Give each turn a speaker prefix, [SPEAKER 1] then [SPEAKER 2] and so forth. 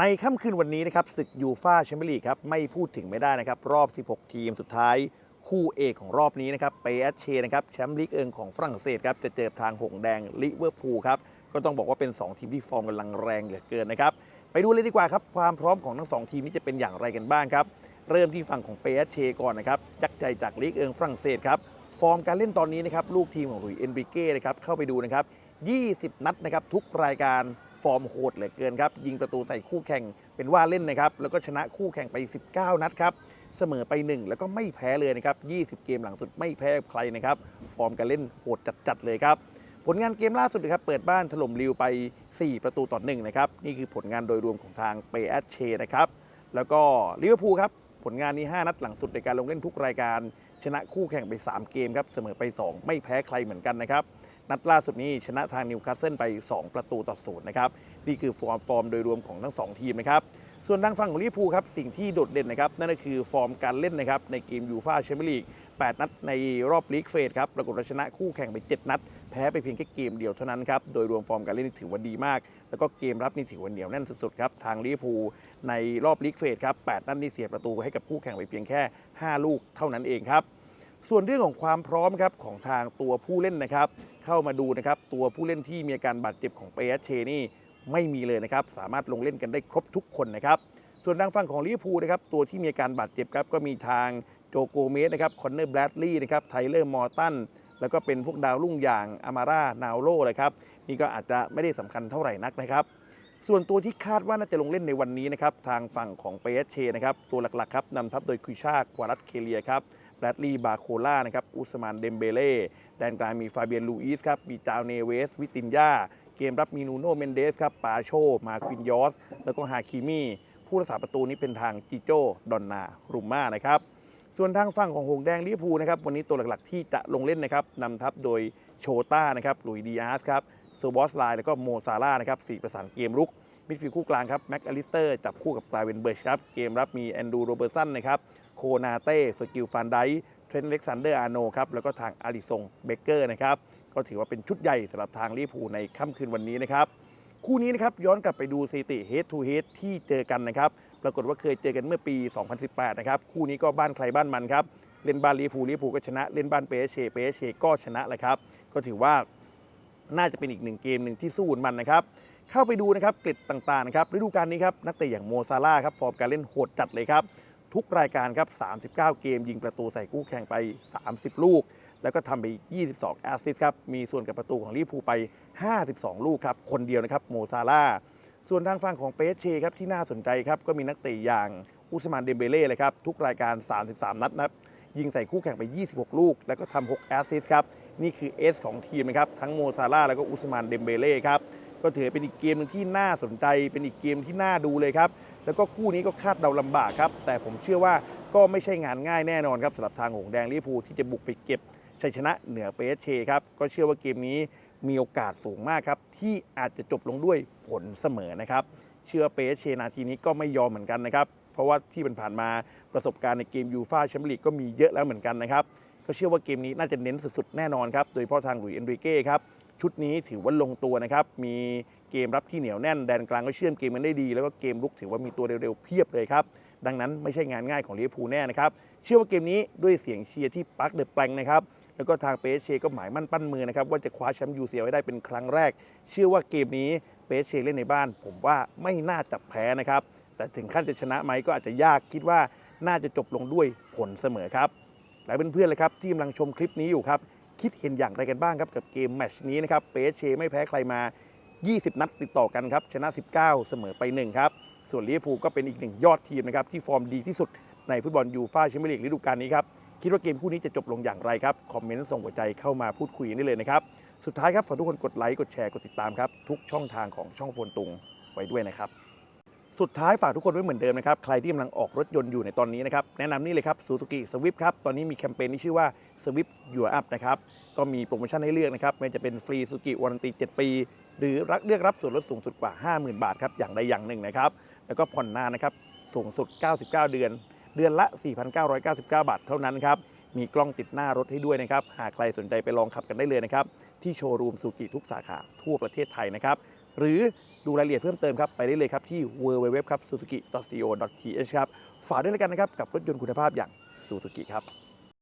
[SPEAKER 1] ในค่ำคืนวันนี้นะครับศึกยูฟาแชมเปี้ยนลีกครับไม่พูดถึงไม่ได้นะครับ รอบ 16 ทีมสุดท้ายคู่เอกของรอบนี้นะครับเปเชนะครับแชมป์ลีกเอิงของฝรั่งเศสครับจะเจอทางหงแดงลิเวอร์พูลครับก็ต้องบอกว่าเป็น 2 ทีมที่ฟอร์มกำลังแรงเหลือเกินนะครับไปดูเลยดีกว่าครับความพร้อมของทั้งสองทีมนี้จะเป็นอย่างไรกันบ้างครับเริ่มที่ฝั่งของเปเชก่อนนะครับยักษ์ใจจากลีกเอิงฝรั่งเศสครับฟอร์มการเล่นตอนนี้นะครับลูกทีมของหลุยส์เอนริเก้นะครับเข้าไปดูนะครับ20 นัดนะครับทุกรายการ ฟอร์มโหดเหลือเกินครับ ยิงประตูใส่คู่แข่งเป็นว่าเล่นนะครับ แล้วก็ชนะคู่แข่งไป 19 นัดครับ เสมอไป 1 แล้วก็ไม่แพ้เลยนะครับ 20 เกมหลังสุดไม่แพ้ใครนะครับ ฟอร์มการเล่นโหดจัดๆเลยครับผลงานเกมล่าสุดนะครับเปิดบ้านถล่มริวไป 4 ประตูต่อ1นะครับนี่คือผลงานโดยรวมของทางเปแอชเชนะครับแล้วก็ลิเวอร์พูลครับผลงานนี้ 5 นัดหลังสุดในการลงเล่นทุกรายการ ชนะคู่แข่งไป 3 เกมครับเสมอไป 2 ไม่แพ้ใครเหมือนกันนะครับ นัดล่าสุดนี้ชนะทางนิวคาสเซิลไป 2 ประตูต่อศูนย์นะครับ นี่คือฟอร์มฟอร์มโดยรวมของทั้ง 2 ทีมนะครับ ส่วนทางฝั่งของลิเวอร์พูลครับ สิ่งที่โดดเด่นนะครับ นั่นก็คือฟอร์มการเล่นนะครับ ในเกมยูฟาแชมเปี้ยนลีก 8 นัดในรอบลีกเฟสครับ ปรากฏชนะคู่แข่งไป 7 นัด แพ้ไปเพียงแค่เกมเดียวเท่านั้นครับ โดยรวมฟอร์มการเล่นนี่ถือว่าดีมาก แล้วก็เกมรับนี่ถือว่าเหนียวแน่นสุดๆครับ ทางลิเวอร์พูลในรอบลีกเฟสครับ 8 นัดนี่เสียประตูให้กับคู่แข่งไปเพียงแค่ 5 ลูกเท่านั้นเองครับ ส่วนเรื่องของความพร้อมครับของทางตัวผู้เล่นนะครับ เข้ามาดูนะครับตัวผู้เล่นที่มีอาการบาดเจ็บของเปเอเชนี่ไม่มีเลยนะครับ สามารถลงเล่นกันได้ครบทุกคนนะครับ ส่วนทางฝั่งของลิเวอร์พูลนะครับตัวที่มีอาการบาดเจ็บครับก็มีทางโจโกเมสนะครับคอนเนอร์แบรดลีย์นะครับไทเลอร์มอร์ตันแล้วก็เป็นพวกดาวรุ่งอย่างอามาร่านาวโลเลยครับนี่ก็อาจจะไม่ได้สำคัญเท่าไหร่นักนะครับ ส่วนตัวที่คาดว่าน่าจะลงเล่นในวันนี้นะครับทางฝั่งของเปเชนะครับตัวหลักๆครับนำทัพโดยคุยชากวารัตเคเลียครับ แบรดลีย์บาโคล่านะครับอุสมานเดมเบเล่แดนกลางมีฟาเบียนลูอิสครับมีจาวเนเวส วิตินยาเกมรับมีนูโนเมนเดสครับปาโช มาควินยอส แล้วก็ฮาคิมีผู้รักษาประตูนี้เป็นทางจิโจดอนนารุมมานะครับส่วนทางฝั่งของหงแดงลิเวอร์พูลนะครับวันนี้ตัวหลักๆที่จะลงเล่นนะครับนำทัพโดยโชต้านะครับหลุยดีอาสครับโซบอสไลน์แล้วก็โมซาร่านะครับสี่ประสานเกมรุกมิดฟิลด์คู่กลางครับแม็กอลิสเตอร์จับคู่กับกลายเวนเบิร์ชครับเกมรับมีแอนดูโรเบอร์สันนะครับ โคนาเต้เฟอร์กิลฟานไดเทรนต์เล็กซานเดอร์อาร์โนครับแล้วก็ทางอาริซงเบเกอร์นะครับก็ถือว่าเป็นชุดใหญ่สำหรับทางลิเวอร์พูลในค่ำคืนวันนี้นะครับคู่นี้นะครับย้อนกลับไปดูสถิติ head to head ที่เจอกันนะครับปรากฏว่าเคยเจอกันเมื่อปี 2018 นะครับคู่นี้ก็บ้านใครบ้านมันครับเล่นบ้านลิเวอร์พูลลิเวอร์พูลก็ชนะ เล่นบ้านเปเชเปเชก็ชนะแหละครับก็ถือว่าน่าจะเป็นอีกหนึ่งเกมหนึ่งที่สู้มันนะครับเข้าไปดูนะครับเกร็ดต่างๆนะครับฤดูกาลนี้ครับนักเตะอย่างโมซาร่าครับฟอร์มการเล่นโหดจัดเลยครับ ทุกรายการครับ 39 เกม ยิงประตูใส่คู่แข่งไป 30 ลูก แล้วก็ทำไป 22 แอสซิสต์ครับ มีส่วนกับประตูของลิเวอร์พูลไป 52 ลูกครับ คนเดียวนะครับ โมซาร่า ส่วนทางฝั่งของเปเชครับ ที่น่าสนใจครับ ก็มีนักเตะอย่างอุสมานเดมเบเล่เลยครับ ทุกรายการ 33 นัดนะครับ ยิงใส่คู่แข่งไป 26 ลูก แล้วก็ทำ 6 แอสซิสต์ครับ นี่คือเอสของทีมนะครับ ทั้งโมซาร่าแล้วก็อุสมานเดมเบเล่ครับ ก็ถือเป็นอีกเกมหนึงที่น่าสนใจ เป็นอีกเกมที่น่าดูเลยครับ แล้วก็คู่นี้ก็คาดเดาลำบากครับ แต่ผมเชื่อว่าก็ไม่ใช่งานง่ายแน่นอนครับสำหรับทางหงแดงลิเวอร์พูลที่จะบุกไปเก็บชัยชนะเหนือเปเชครับก็เชื่อว่าเกมนี้มีโอกาสสูงมากครับ ที่อาจจะจบลงด้วยผลเสมอนะครับ เชื่อเปเชนาทีนี้ก็ไม่ยอมเหมือนกันนะครับ เพราะว่าที่ผ่านมาประสบการณ์ในเกมยูฟาแชมเปี้ยนลีกก็มีเยอะแล้วเหมือนกันนะครับก็เชื่อว่าเกมนี้น่าจะเน้นสุดๆแน่นอนครับ โดยเฉพาะทางหลุยส์เอนริเก้ครับ ชุดนี้ถือว่าลงตัวนะครับ มี กมรับที่เหนียวแน่นแดนกลางก็เชื่อมเกมกันได้ดี แล้วก็เกมลุกถือว่ามีตัวเร็วๆเพียบเลยครับดังนั้นไม่ใช่งานง่ายของลิเวอร์พูลแน่นะครับเชื่อว่าเกมนี้ด้วยเสียงเชียร์ที่ปักเดอะแปลงนะครับแล้วก็ทางเปเชก็หมายมั่นปั้นมือนะครับว่าจะคว้าแชมป์ยูเซียไว้ได้เป็นครั้งแรก เชื่อว่าเกมนี้เปเชเล่นในบ้าน ผมว่าไม่น่าจะแพ้นะครับแต่ถึงขั้นจะชนะไหมก็อาจจะยากคิดว่าน่าจะจบลงด้วยผลเสมอครับและเพื่อนๆเลยครับที่กำลังชมคลิปนี้อยู่ครับคิดเห็นอย่างไรกันบ้างครับกับเกมแมชนี้นะครับเปเชไม่แพ้ใครมา 20 นัดติดต่อกันครับ ชนะ 19 เสมอไป 1 ครับ ส่วนลิเวอร์พูลก็เป็นอีกหนึ่งยอดทีมนะครับที่ฟอร์มดีที่สุดในฟุตบอลยูฟ่าแชมเปี้ยนลีกฤดูกาลนี้ครับ คิดว่าเกมคู่นี้จะจบลงอย่างไรครับ คอมเมนต์ส่งหัวใจเข้ามาพูดคุยนได้เลยนะครับ สุดท้ายครับ ฝากทุกคนกดไลค์ กดแชร์ กดติดตามครับ ทุกช่องทางของช่องโฟนตุงไว้ด้วยนะครับ สุดท้ายฝากทุกคนไว้เหมือนเดิมนะครับ ใครที่กำลังออกรถยนต์อยู่ในตอนนี้นะครับ แนะนำนี่เลยครับซูซูกิสวิฟครับ ตอนนี้มีแคมเปญที่ชื่อว่า Swift Your Up นะครับ ก็มีโปรโมชั่นให้เลือกนะครับไม่ว่าจะเป็นฟรีซูกิวารันตี 7 ปี หรือรักเลือกรับส่วนลดสูงสุดกว่า 50,000 บาทครับ อย่างใดอย่างหนึ่งนะครับ แล้วก็ผ่อนนานนะครับ สูงสุด 99 เดือน เดือนละ 4,999 บาทเท่านั้นครับ มีกล้องติดหน้ารถให้ด้วยนะครับ หากใครสนใจไปลองขับกันได้เลยนะครับ ที่โชว์รูมซูกิทุกสาขาทั่วประเทศไทยนะครับ หรือดูรายละเอียดเพิ่มเติมครับ ไปได้เลยครับที่ www ครับ suzuki co th ครับ ฝากด้วยแล้วกันนะครับ กับรถยนต์คุณภาพอย่าง Suzuki ครับ